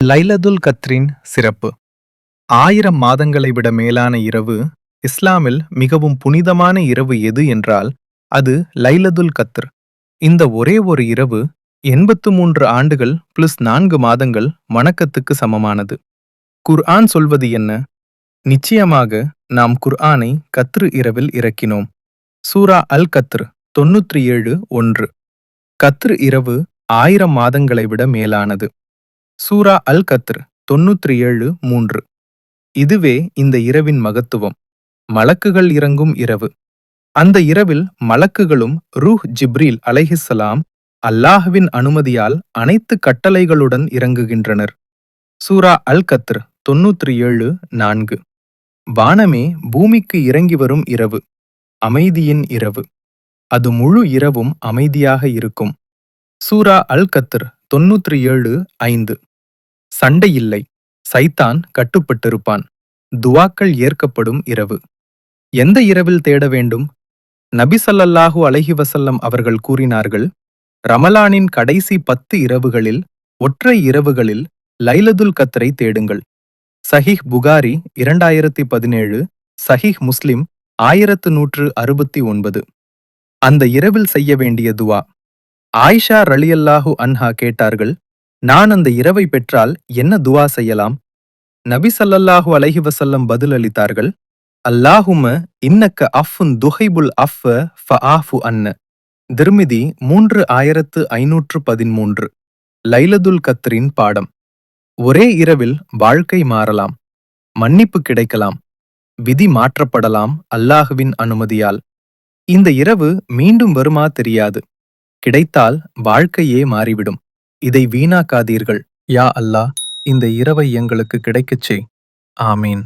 லைலதுல் கத்ரின் சிறப்பு. ஆயிரம் மாதங்களை விட மேலான இரவு இஸ்லாமில் மிகவும் புனிதமான இரவு எது என்றால் அது லைலதுல் கத்ர். இந்த ஒரே ஒரு இரவு எண்பத்து மூன்று ஆண்டுகள் பிளஸ் நான்கு மாதங்கள் வணக்கத்துக்கு சமமானது. குர்ஆன் சொல்வது என்ன? நிச்சயமாக நாம் குர்ஆனை கத்ரு இரவில் இறக்கினோம். சூரா அல் கத்ர் தொன்னூற்றி ஏழு ஒன்று. கத்ரு இரவு ஆயிரம் மாதங்களை விட மேலானது. சூரா அல் கத்ர் தொன்னூற்றி ஏழு மூன்று. இதுவே இந்த இரவின் மகத்துவம். மலக்குகள் இறங்கும் இரவு. அந்த இரவில் மலக்குகளும் ரூஹ் ஜிப்ரீல் அலைஹிஸ்ஸலாம் அல்லாஹ்வின் அனுமதியால் அனைத்து கட்டளைகளுடன் இறங்குகின்றனர். சூரா அல் கத்ர் தொன்னூற்றி ஏழு நான்கு. வானமே பூமிக்கு இறங்கி வரும் இரவு. அமைதியின் இரவு. அது முழு இரவும் அமைதியாக இருக்கும். சூரா அல் கத்ர் தொன்னூற்றி ஏழு ஐந்து. சண்டை இல்லை. சைத்தான் கட்டுப்பட்டிருப்பான். துவாக்கள் ஏற்கப்படும் இரவு. எந்த இரவில் தேட வேண்டும்? நபிசல்லல்லாஹு அலஹி வசல்லம் அவர்கள் கூறினார்கள் ரமலானின் கடைசி பத்து இரவுகளில் ஒற்றை இரவுகளில் லைலதுல் கத்ரை தேடுங்கள். சஹிஹ் புகாரி இரண்டாயிரத்தி பதினேழு சஹிஹ் முஸ்லிம் ஆயிரத்து நூற்று அறுபத்தி ஒன்பது. அந்த இரவில் செய்ய வேண்டிய துவா. ஆயிஷா ரலியல்லாஹு அன்ஹா கேட்டார்கள் நான் அந்த இரவை பெற்றால் என்ன துவா செய்யலாம்? நபி சல்லல்லாஹு அலஹி வசல்லம் பதிலளித்தார்கள் அல்லாஹும இன்னக்க அஃபுன் துஹைபுல் அஃப ஆஃபு அன்ன. திருமிதி மூன்று ஆயிரத்து ஐநூற்று பதிமூன்று லைலதுல் கத்ரின் பாடம். ஒரே இரவில் வாழ்க்கை மாறலாம் மன்னிப்பு கிடைக்கலாம் விதி மாற்றப்படலாம் அல்லாஹுவின் அனுமதியால். இந்த இரவு மீண்டும் வருமா தெரியாது கிடைத்தால் வாழ்க்கையே மாறிவிடும். இதை வீணாக்காதீர்கள். யா அல்லா இந்த இரவை எங்களுக்கு கிடைக்கச் செய் ஆமீன்.